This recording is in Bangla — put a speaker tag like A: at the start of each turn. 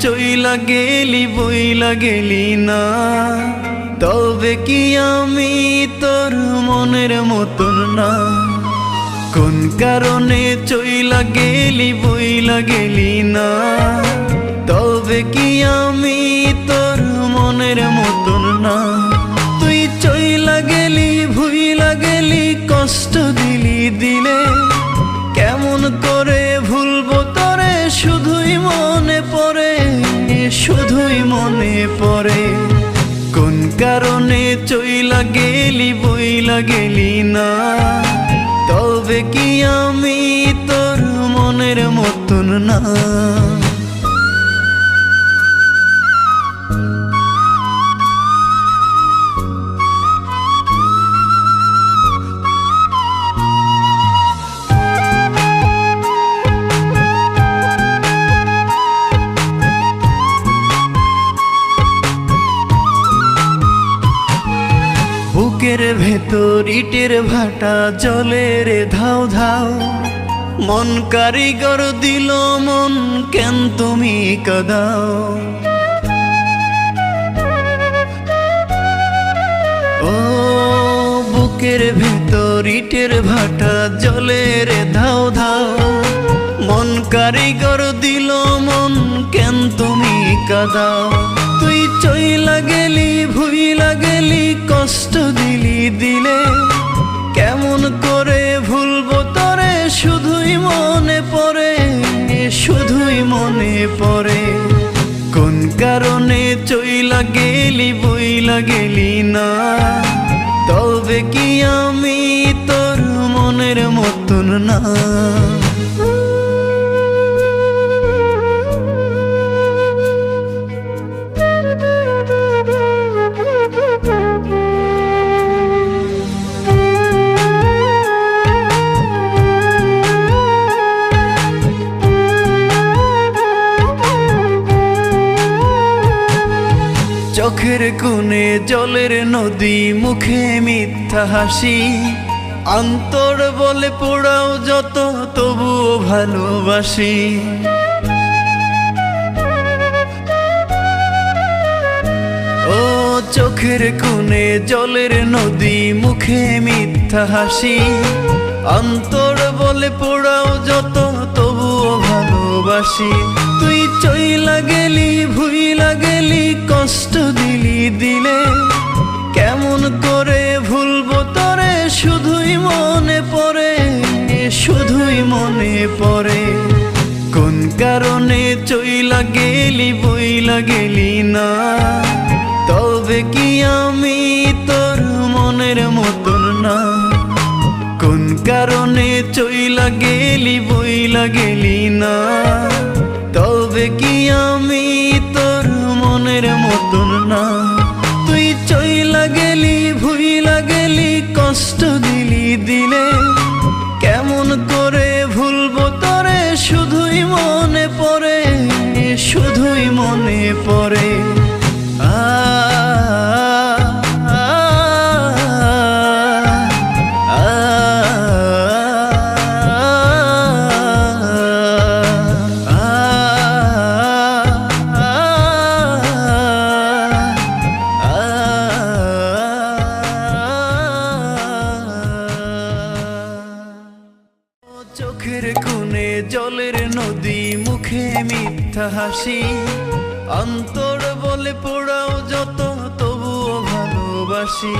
A: চইলা গেলি, বইলা গেলি না। তবে কি আমি তোর মনের মতন না? কোন কারণে চইলা গেলি, বইলা গেলি না? তবে কি আমি তোর মনের মতন না? তুই চইলা গেলি, ভুইলা গেলি, কষ্ট দিলি দিলে। কেমন করে কারণে চইলা গেলি বইলা গেলি না। তবে কি আমি তোর মনের মতন না? বুকের ভেতর ইটের ভাটা, জলে রে ধাও ধাও। মন কারিগর দিল, মন কেন তুমি কাদাও? ও বুকের ভেতর ইটের ভাটা, জলে রে ধাও ধাও। মন কারিগর দিল, মন কেন তুমি কাদাও? চইলা গেলি ভুইলা গেলি কষ্ট দিলি দিলে। কেমন করে ভুলবো তোরে, শুধুই মনে পড়ে, শুধুই মনে পড়ে। কোন কারণে চইলা গেলি বইলা গেলি না? তবে কি আমি তোর মনের মতন না? চোখের কোণে জলের নদী, মুখে মিথ্যা হাসি। অন্তর বলে পোড়াও যত, তবুও ভালোবাসি। ও চোখের কোণে জলের নদী, মুখে মিথ্যা হাসি। অন্তর বলে পোড়াও যত, তবুও ভালোবাসি। তুই চইলা গেলি, ভুইলা শুধুই মনে পড়ে। কোন কারণে চইলা গেলি, বইলা গেলি না। তবে কি আমি তোর মনের মতন না? কোন কারণে চইলা গেলি, বইলা গেলি না? তবে কি আমি তোর মনের মতন না? তুই চইলা গেলি, ভুইলা গেলি, কষ্ট দিলি দিলে। মনে আ চোখের কোণে জলের নদী মুখে মিথ্যা হাসি অন্তর বলে পোড়াও যত তবুও ভালোবাসি।